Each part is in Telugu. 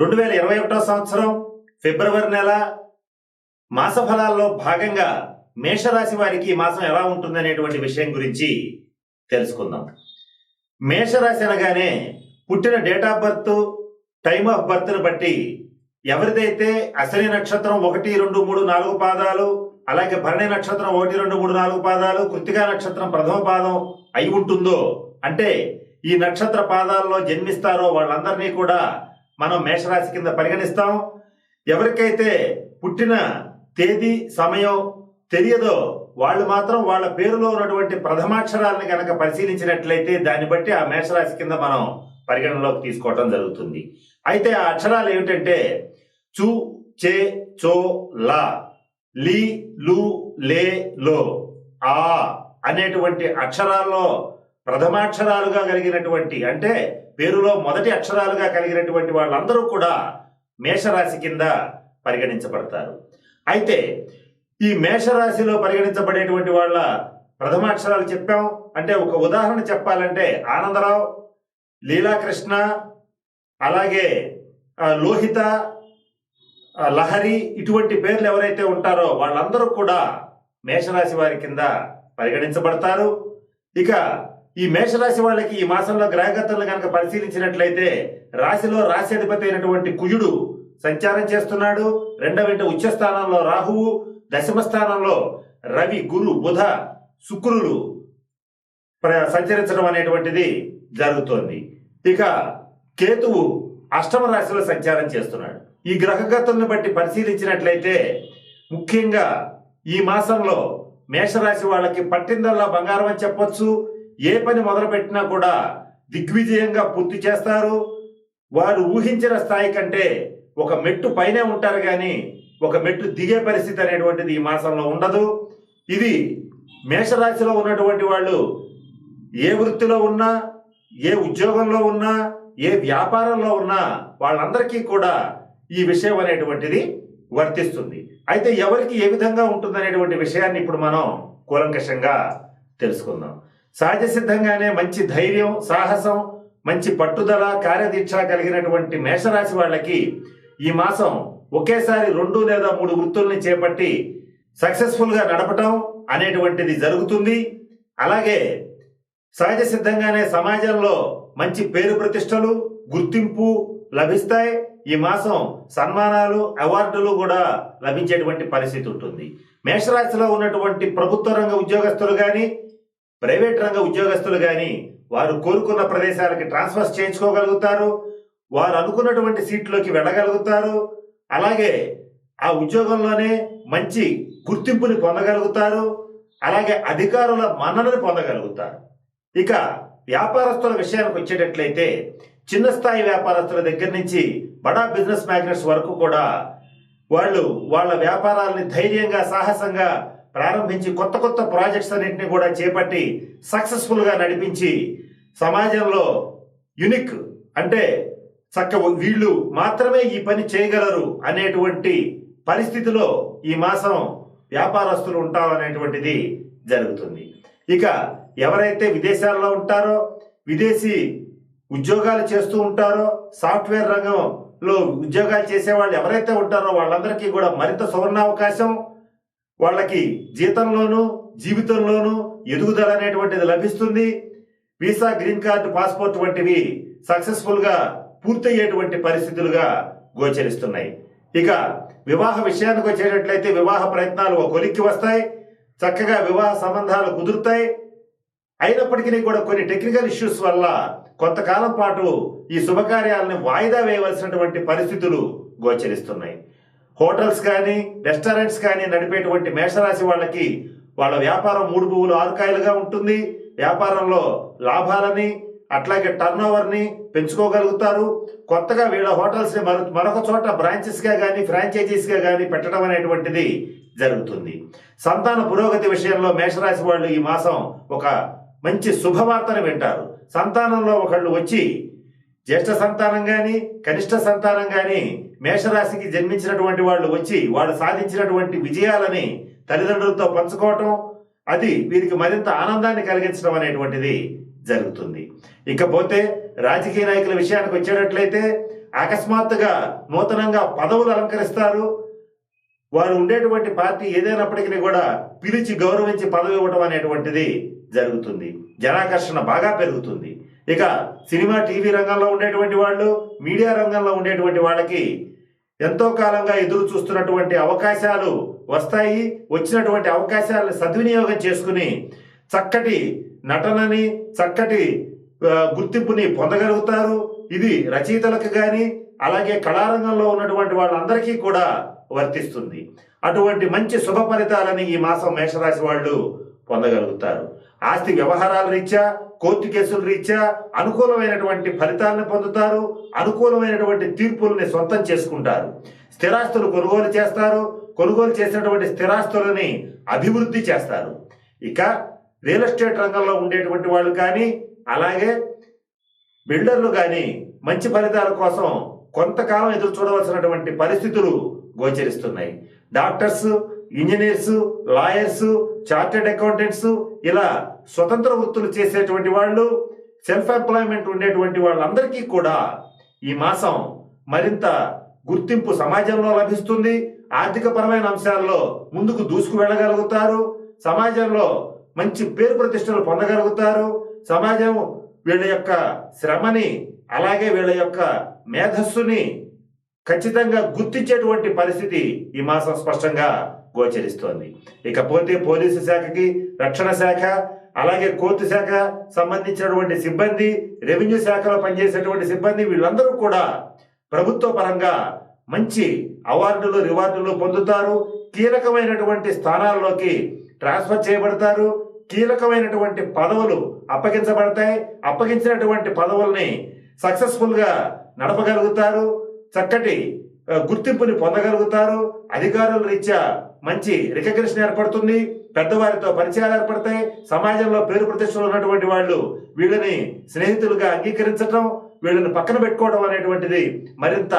రెండు వేల ఇరవై ఒకటో సంవత్సరం ఫిబ్రవరి నెల మాస ఫలాల్లో భాగంగా మేషరాశి వారికి ఈ మాసం ఎలా ఉంటుందనేటువంటి విషయం గురించి తెలుసుకుందాం. మేషరాశి అనగానే పుట్టిన date of birth time of బర్త్ను బట్టి ఎవరిదైతే అసలి నక్షత్రం ఒకటి రెండు మూడు నాలుగు పాదాలు అలాగే భరణి నక్షత్రం ఒకటి రెండు మూడు నాలుగు పాదాలు కృతికా నక్షత్రం ప్రథమ పాదం అయి ఉంటుందో అంటే ఈ నక్షత్ర పాదాల్లో జన్మిస్తారో వాళ్ళందరినీ కూడా మనం మేషరాశి కింద పరిగణిస్తాం. ఎవరికైతే పుట్టిన తేదీ సమయం తెలియదో వాళ్ళు మాత్రం వాళ్ళ పేరులో ఉన్నటువంటి ప్రథమాక్షరాలను కనుక పరిశీలించినట్లయితే దాన్ని బట్టి ఆ మేషరాశి కింద మనం పరిగణనలోకి తీసుకోవటం జరుగుతుంది. అయితే ఆ అక్షరాలు ఏమిటంటే చు చే చో లా లీ లు లే లో ఆ అనేటువంటి అక్షరాల్లో ప్రథమాక్షరాలుగా కలిగినటువంటి అంటే పేరులో మొదటి అక్షరాలుగా కలిగినటువంటి వాళ్ళందరూ కూడా మేషరాశి కింద పరిగణించబడతారు. అయితే ఈ మేషరాశిలో పరిగణించబడేటువంటి వాళ్ళ ప్రథమాక్షరాలు చెప్పాం. అంటే ఒక ఉదాహరణ చెప్పాలంటే ఆనందరావు లీలాకృష్ణ అలాగే లోహిత లహరి ఇటువంటి పేర్లు ఎవరైతే ఉంటారో వాళ్ళందరూ కూడా మేషరాశి వారి కింద పరిగణించబడతారు. ఇక ఈ మేషరాశి వాళ్ళకి ఈ మాసంలో గ్రహగతులను కనుక పరిశీలించినట్లయితే రాశిలో రాశి అధిపతి అయినటువంటి కుజుడు సంచారం చేస్తున్నాడు. రెండవ ఇంట ఉచ్చ స్థానంలో రాహువు. దశమ స్థానంలో రవి గురు బుధ శుక్రులు ప్ర- సంచరించడం అనేటువంటిది జరుగుతోంది. ఇక కేతువు అష్టమ రాశిలో సంచారం చేస్తున్నాడు. ఈ గ్రహగతులను బట్టి పరిశీలించినట్లయితే ముఖ్యంగా ఈ మాసంలో మేషరాశి వాళ్ళకి పట్టిందల్లా బంగారం అని చెప్పొచ్చు. ఏ పని మొదలుపెట్టినా కూడా దిగ్విజయంగా పూర్తి చేస్తారు. వారు ఊహించిన స్థాయి కంటే ఒక మెట్టు పైనే ఉంటారు కానీ ఒక మెట్టు దిగే పరిస్థితి అనేటువంటిది ఈ మాసంలో ఉండదు. ఇది మేషరాశిలో ఉన్నటువంటి వాళ్ళు ఏ వృత్తిలో ఉన్నా ఏ ఉద్యోగంలో ఉన్నా ఏ వ్యాపారంలో ఉన్నా వాళ్ళందరికీ కూడా ఈ విషయం అనేటువంటిది వర్తిస్తుంది. అయితే ఎవరికి ఏ విధంగా ఉంటుందనేటువంటి విషయాన్ని ఇప్పుడు మనం కూలంకషంగా తెలుసుకుందాం. సహజ సిద్ధంగానే మంచి ధైర్యం సాహసం మంచి పట్టుదల కార్యదీక్ష కలిగినటువంటి మేషరాశి వాళ్ళకి ఈ మాసం ఒకేసారి రెండు లేదా మూడు వృత్తుల్ని చేపట్టి సక్సెస్ఫుల్గా నడపటం అనేటువంటిది జరుగుతుంది. అలాగే సహజ సిద్ధంగానే సమాజంలో మంచి పేరు ప్రతిష్టలు గుర్తింపు లభిస్తాయి. ఈ మాసం సన్మానాలు అవార్డులు కూడా లభించేటువంటి పరిస్థితి ఉంటుంది. మేషరాశిలో ఉన్నటువంటి ప్రభుత్వ రంగ ఉద్యోగస్తులు కానీ ప్రైవేట్ రంగ ఉద్యోగస్తులు కానీ వారు కోరుకున్న ప్రదేశాలకి ట్రాన్స్ఫర్స్ చేయించుకోగలుగుతారు వారు అనుకున్నటువంటి సీట్లోకి వెళ్ళగలుగుతారు అలాగే ఆ ఉద్యోగంలోనే మంచి గుర్తింపుని పొందగలుగుతారు అలాగే అధికారుల మన్ననని పొందగలుగుతారు. ఇక వ్యాపారస్తుల విషయానికి వచ్చేటట్లయితే చిన్న స్థాయి వ్యాపారస్తుల దగ్గర నుంచి బడా బిజినెస్ మ్యాగ్నెట్స్ వరకు కూడా వాళ్ళు వాళ్ళ వ్యాపారాలని ధైర్యంగా సాహసంగా ప్రారంభించి కొత్త కొత్త ప్రాజెక్ట్స్ అన్నింటినీ కూడా చేపట్టి సక్సెస్ఫుల్గా నడిపించి సమాజంలో యునిక్ అంటే చక్క వీళ్ళు మాత్రమే ఈ పని చేయగలరు అనేటువంటి పరిస్థితిలో ఈ మాసం వ్యాపారస్తులు ఉంటారు అనేటువంటిది జరుగుతుంది. ఇక ఎవరైతే విదేశాల్లో ఉంటారో విదేశీ ఉద్యోగాలు చేస్తూ ఉంటారో సాఫ్ట్వేర్ రంగంలో ఉద్యోగాలు చేసే వాళ్ళు ఎవరైతే ఉంటారో వాళ్ళందరికీ కూడా మరింత సువర్ణావకాశం వాళ్ళకి జీతంలోనూ జీవితంలోనూ ఎదుగుదల అనేటువంటిది లభిస్తుంది. వీసా గ్రీన్ కార్డు పాస్పోర్ట్ వంటివి సక్సెస్ఫుల్గా పూర్తయ్యేటువంటి పరిస్థితులుగా గోచరిస్తున్నాయి. ఇక వివాహ విషయానికి వచ్చేటట్లయితే వివాహ ప్రయత్నాలు ఒక కొలిక్కి వస్తాయి. చక్కగా వివాహ సంబంధాలు కుదురుతాయి. అయినప్పటికీ కూడా కొన్ని టెక్నికల్ ఇష్యూస్ వల్ల కొంతకాలం పాటు ఈ శుభకార్యాలను వాయిదా వేయవలసినటువంటి పరిస్థితులు గోచరిస్తున్నాయి. హోటల్స్ కానీ రెస్టారెంట్స్ కానీ నడిపేటువంటి మేషరాశి వాళ్ళకి వాళ్ళ వ్యాపారం మూడు పువ్వులు ఆరుకాయలుగా ఉంటుంది. వ్యాపారంలో లాభాలని అట్లాగే టర్న్ ఓవర్ని పెంచుకోగలుగుతారు. కొత్తగా వీళ్ళ హోటల్స్ మరో మరొక చోట బ్రాంచెస్గా కానీ ఫ్రాంచైజీస్గా కానీ పెట్టడం అనేటువంటిది జరుగుతుంది. సంతాన పురోగతి విషయంలో మేషరాశి వాళ్ళు ఈ మాసం ఒక మంచి శుభవార్తను వింటారు. సంతానంలో ఒకళ్ళు వచ్చి జ్యేష్ఠ సంతానం కానీ కనిష్ట సంతానం కానీ మేషరాశికి జన్మించినటువంటి వాళ్ళు వచ్చి వాళ్ళు సాధించినటువంటి విజయాలని తల్లిదండ్రులతో పంచుకోవటం అది వీరికి మరింత ఆనందాన్ని కలిగించడం అనేటువంటిది జరుగుతుంది. ఇకపోతే రాజకీయ నాయకుల విషయానికి వచ్చేటట్లయితే అకస్మాత్తుగా నూతనంగా పదవులు అలంకరిస్తారు. వారు ఉండేటువంటి పార్టీ ఏదైనప్పటికీ కూడా పిలిచి గౌరవించి పదవి ఇవ్వడం అనేటువంటిది జరుగుతుంది. జనాకర్షణ బాగా పెరుగుతుంది. ఇక సినిమా టీవీ రంగంలో ఉండేటువంటి వాళ్ళు మీడియా రంగంలో ఉండేటువంటి వాళ్ళకి ఎంతో కాలంగా ఎదురు చూస్తున్నటువంటి అవకాశాలు వస్తాయి వచ్చినటువంటి అవకాశాలను సద్వినియోగం చేసుకుని చక్కటి నటనని చక్కటి గుర్తింపుని పొందగలుగుతారు. ఇది రచయితలకు కానీ అలాగే కళారంగంలో ఉన్నటువంటి వాళ్ళందరికీ కూడా వర్తిస్తుంది. అటువంటి మంచి శుభ ఫలితాలని ఈ మాసం మేషరాశి వాళ్ళు పొందగలుగుతారు. ఆస్తి వ్యవహారాల రీత్యా కోర్టు కేసుల రీత్యా అనుకూలమైనటువంటి ఫలితాలను పొందుతారు అనుకూలమైనటువంటి తీర్పుల్ని సొంతం చేసుకుంటారు. స్థిరాస్తులు కొనుగోలు చేస్తారు కొనుగోలు చేసినటువంటి స్థిరాస్తులని అభివృద్ధి చేస్తారు. ఇక రియల్ ఎస్టేట్ రంగంలో ఉండేటువంటి వాళ్ళు కానీ అలాగే బిల్డర్లు కానీ మంచి ఫలితాల కోసం కొంతకాలం ఎదురు చూడవలసినటువంటి పరిస్థితులు గోచరిస్తున్నాయి. Doctors engineers lawyers chartered accountants ఇలా స్వతంత్ర వృత్తులు చేసేటువంటి వాళ్ళు సెల్ఫ్ ఎంప్లాయ్మెంట్ ఉండేటువంటి వాళ్ళందరికీ కూడా ఈ మాసం మరింత గుర్తింపు సమాజంలో లభిస్తుంది. ఆర్థిక పరమైన అంశాల్లో ముందుకు దూసుకు వెళ్ళగలుగుతారు. సమాజంలో మంచి పేరు ప్రతిష్టలు పొందగలుగుతారు. సమాజం వీళ్ళ యొక్క శ్రమని అలాగే వీళ్ళ యొక్క మేధస్సుని ఖచ్చితంగా గుర్తించేటువంటి పరిస్థితి ఈ మాసం స్పష్టంగా గోచరిస్తోంది. ఇకపోతే పోలీసు శాఖకి రక్షణ శాఖ అలాగే కోర్టు శాఖ సంబంధించినటువంటి సిబ్బంది రెవెన్యూ శాఖలో పనిచేసేటువంటి సిబ్బంది వీళ్ళందరూ కూడా ప్రభుత్వ పరంగా మంచి అవార్డులు రివార్డులు పొందుతారు. కీలకమైనటువంటి స్థానాల్లోకి ట్రాన్స్ఫర్ చేయబడతారు. కీలకమైనటువంటి పదవులు అప్పగించబడతాయి. అప్పగించినటువంటి పదవుల్ని సక్సెస్ఫుల్గా నడపగలుగుతారు. చక్కటి గుర్తింపుని పొందగలుగుతారు. అధికారుల రీత్యా మంచి రికగ్నిషన్ ఏర్పడుతుంది పెద్దవారితో పరిచయాలు ఏర్పడతాయి సమాజంలో పేరు ప్రతిష్టలు ఉన్నటువంటి వాళ్ళు వీళ్ళని స్నేహితులుగా అంగీకరించటం వీళ్ళని పక్కన పెట్టుకోవడం అనేటువంటిది మరింత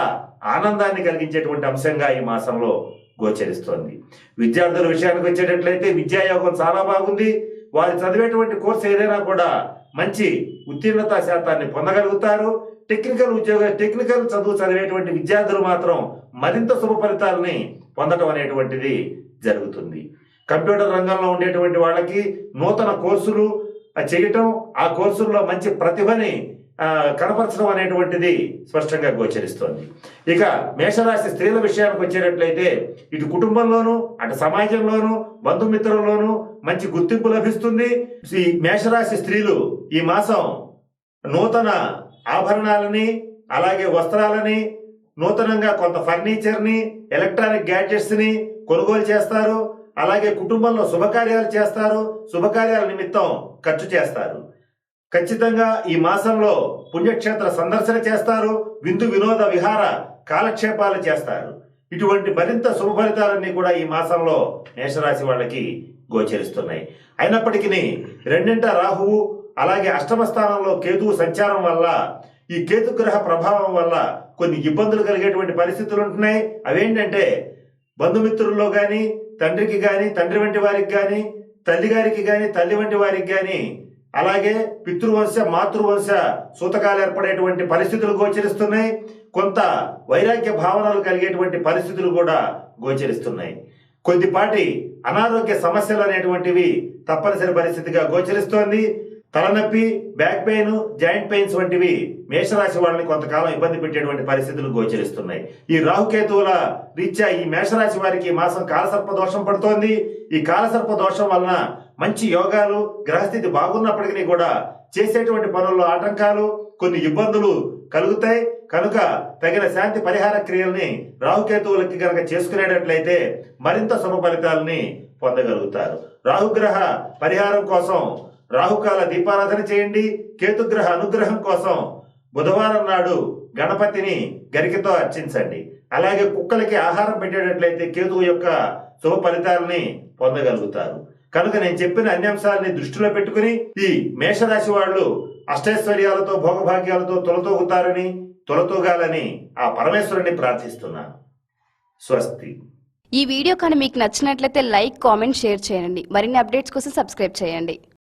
ఆనందాన్ని కలిగించేటువంటి అంశంగా ఈ మాసంలో గోచరిస్తోంది. విద్యార్థుల విషయానికి వచ్చేటట్లయితే విద్యాయోగం చాలా బాగుంది. వారు చదివేటువంటి కోర్సు ఏదైనా కూడా మంచి ఉత్తీర్ణత శాతాన్ని పొందగలుగుతారు. టెక్నికల్ ఉద్యోగ టెక్నికల్ చదువు చదివేటువంటి విద్యార్థులు మాత్రం మరింత శుభ ఫలితాలని పొందటం అనేటువంటిది జరుగుతుంది. కంప్యూటర్ రంగంలో ఉండేటువంటి వాళ్ళకి నూతన కోర్సులు చేయటం ఆ కోర్సుల్లో మంచి ప్రతిభని కనపరచడం అనేటువంటిది స్పష్టంగా గోచరిస్తోంది. ఇక మేషరాశి స్త్రీల విషయానికి వచ్చేటట్లయితే ఇటు కుటుంబంలోనూ అటు సమాజంలోనూ బంధుమిత్రుల్లోనూ మంచి గుర్తింపు లభిస్తుంది. ఈ మేషరాశి స్త్రీలు ఈ మాసం నూతన ఆభరణాలని అలాగే వస్త్రాలని నూతనంగా కొంత ఫర్నిచర్ని ఎలక్ట్రానిక్ గ్యాడ్జెట్స్ని కొనుగోలు చేస్తారు. అలాగే కుటుంబంలో శుభకార్యాలు చేస్తారు. శుభకార్యాల నిమిత్తం ఖర్చు చేస్తారు. ఖచ్చితంగా ఈ మాసంలో పుణ్యక్షేత్ర సందర్శన చేస్తారు. విందు వినోద విహార కాలక్షేపాలు చేస్తారు. ఇటువంటి మరింత శుభ ఫలితాలన్నీ కూడా ఈ మాసంలో మేషరాశి వాళ్ళకి గోచరిస్తున్నాయి. అయినప్పటికీ రెండింట రాహువు అలాగే అష్టమ స్థానంలో కేతువు సంచారం వల్ల ఈ కేతు గ్రహ ప్రభావం వల్ల కొన్ని ఇబ్బందులు కలిగేటువంటి పరిస్థితులు ఉంటున్నాయి. అవేంటంటే బంధుమిత్రుల్లో కానీ తండ్రికి కానీ తండ్రి వంటి వారికి కానీ తల్లి గారికి కానీ తల్లి వంటి వారికి కానీ అలాగే పితృవంశ మాతృవంశ సూతకాలు ఏర్పడేటువంటి పరిస్థితులు గోచరిస్తున్నాయి. కొంత వైరాగ్య భావనలు కలిగేటువంటి పరిస్థితులు కూడా గోచరిస్తున్నాయి. కొద్దిపాటి అనారోగ్య సమస్యలు అనేటువంటివి తప్పనిసరి పరిస్థితిగా గోచరిస్తోంది. తలనొప్పి బ్యాక్ పెయిన్ జాయింట్ పెయిన్స్ వంటివి మేషరాశి వాళ్ళని కొంతకాలం ఇబ్బంది పెట్టేటువంటి పరిస్థితులు గోచరిస్తున్నాయి. ఈ రాహుకేతువుల రీత్యా ఈ మేషరాశి వారికి ఈ మాసం కాలసర్ప దోషం పడుతోంది. ఈ కాలసర్ప దోషం వలన మంచి యోగాలు గ్రహస్థితి బాగున్నప్పటికీ కూడా చేసేటువంటి పనుల్లో ఆటంకాలు కొన్ని ఇబ్బందులు కలుగుతాయి. కనుక తగిన శాంతి పరిహార క్రియల్ని రాహుకేతువులకి కనుక చేసుకునేటట్లయితే మరింత శుభ ఫలితాలని పొందగలుగుతారు. రాహుగ్రహ పరిహారం కోసం రాహుకాల దీపారాధన చేయండి. కేతుగ్రహ అనుగ్రహం కోసం బుధవారం నాడు గణపతిని గరికతో అర్చించండి. అలాగే కుక్కలకి ఆహారం పెట్టేటట్లయితే కేతువు యొక్క శుభ ఫలితాలని పొందగలుగుతారు. కనుక నేను చెప్పిన అన్ని అంశాలని దృష్టిలో పెట్టుకుని ఈ మేషరాశి వాళ్ళు అష్టైశ్వర్యాలతో భోగభాగ్యాలతో తొలతూగుతారని తొలతోగాలని ఆ పరమేశ్వరుని ప్రార్థిస్తున్నాను. స్వస్తి. ఈ వీడియో కానీ మీకు నచ్చినట్లయితే లైక్ కామెంట్ షేర్ చేయండి. మరిన్ని అప్డేట్స్ కోసం సబ్స్క్రైబ్ చేయండి.